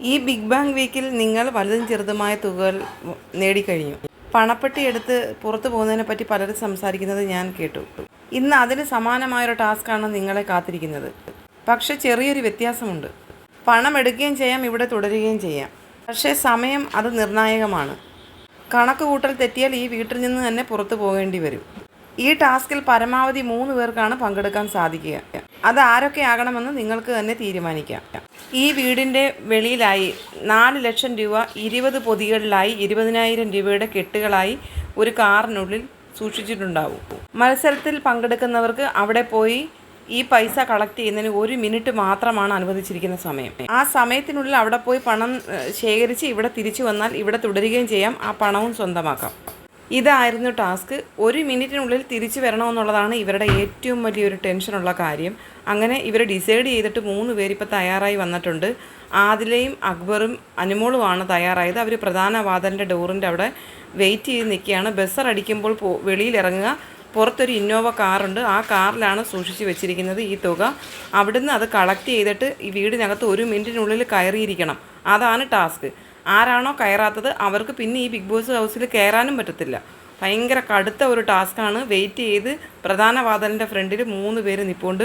ഈ big bang വീക്കിൽ നിങ്ങൾ വലുതും ചെറുതുമായ തുകകൾ നേടിക്കഴിഞ്ഞു. പണപ്പെട്ടി എടുത്ത് പുറത്തു പോകുന്നതിനെ പറ്റി പലരും സംസാരിക്കുന്നത് ഞാൻ കേട്ടു. ഇന്ന് അതിന് സമാനമായൊരു ടാസ്ക്കാണ് നിങ്ങളെ കാത്തിരിക്കുന്നത്. പക്ഷെ ചെറിയൊരു വ്യത്യാസമുണ്ട്. പണം എടുക്കുകയും ചെയ്യാം ഇവിടെ തുടരുകയും ചെയ്യാം. പക്ഷേ സമയം അത് നിർണായകമാണ്. കണക്ക് കൂട്ടൽ തെറ്റിയാൽ ഈ വീട്ടിൽ നിന്ന് തന്നെ പുറത്തു പോകേണ്ടി വരും. ഈ ടാസ്കിൽ പരമാവധി മൂന്ന് പേർക്കാണ് പങ്കെടുക്കാൻ സാധിക്കുക. അത് ആരൊക്കെ ആകണമെന്ന് നിങ്ങൾക്ക് തന്നെ തീരുമാനിക്കാം. ഈ വീടിന്റെ വെളിയിലായി നാല് ലക്ഷം രൂപ ഇരുപത് പൊതികളിലായി ഇരുപതിനായിരം രൂപയുടെ കെട്ടുകളായി ഒരു കാറിനുള്ളിൽ സൂക്ഷിച്ചിട്ടുണ്ടാവും. മത്സരത്തിൽ പങ്കെടുക്കുന്നവർക്ക് അവിടെ പോയി ഈ പൈസ കളക്ട് ചെയ്യുന്നതിന് ഒരു മിനിറ്റ് മാത്രമാണ് അനുവദിച്ചിരിക്കുന്ന സമയം. ആ സമയത്തിനുള്ളിൽ അവിടെ പോയി പണം ശേഖരിച്ച് ഇവിടെ തിരിച്ചു വന്നാൽ ഇവിടെ തുടരുകയും ചെയ്യാം. ആ പണവും സ്വന്തമാക്കാം. ഇതായിരുന്നു ടാസ്ക്. ഒരു മിനിറ്റിനുള്ളിൽ തിരിച്ചു വരണമെന്നുള്ളതാണ് ഇവരുടെ ഏറ്റവും വലിയൊരു ടെൻഷനുള്ള കാര്യം. അങ്ങനെ ഇവർ ഡിസൈഡ് ചെയ്തിട്ട് മൂന്ന് പേരിപ്പോൾ തയ്യാറായി വന്നിട്ടുണ്ട്. ആദിലയും അക്ബറും അനുമോളുമാണ് തയ്യാറായത്. അവർ പ്രധാന വാതിലിന്റെ ഡോറിന്റെ അവിടെ വെയിറ്റ് ചെയ്ത് നിൽക്കുകയാണ്. ബസ്സർ അടിക്കുമ്പോൾ പോ വെളിയിലിറങ്ങുക പുറത്തൊരു ഇന്നോവ കാറുണ്ട്. ആ കാറിലാണ് സൂക്ഷിച്ച് വെച്ചിരിക്കുന്നത് ഈ തുക. അവിടുന്ന് അത് കളക്ട് ചെയ്തിട്ട് ഈ വീടിനകത്ത് ഒരു മിനിറ്റിനുള്ളിൽ കയറിയിരിക്കണം. അതാണ് ടാസ്ക്. ആരാണോ കയറാത്തത് അവർക്ക് പിന്നെ ഈ ബിഗ് ബോസ് ഹൗസിൽ കയറാനും പറ്റത്തില്ല. ഭയങ്കര കടുത്ത ഒരു ടാസ്ക്കാണ്. വെയിറ്റ് ചെയ്ത് പ്രധാന വാതിലിന്റെ ഫ്രണ്ടിൽ മൂന്ന് പേര് നിൽപ്പുണ്ട്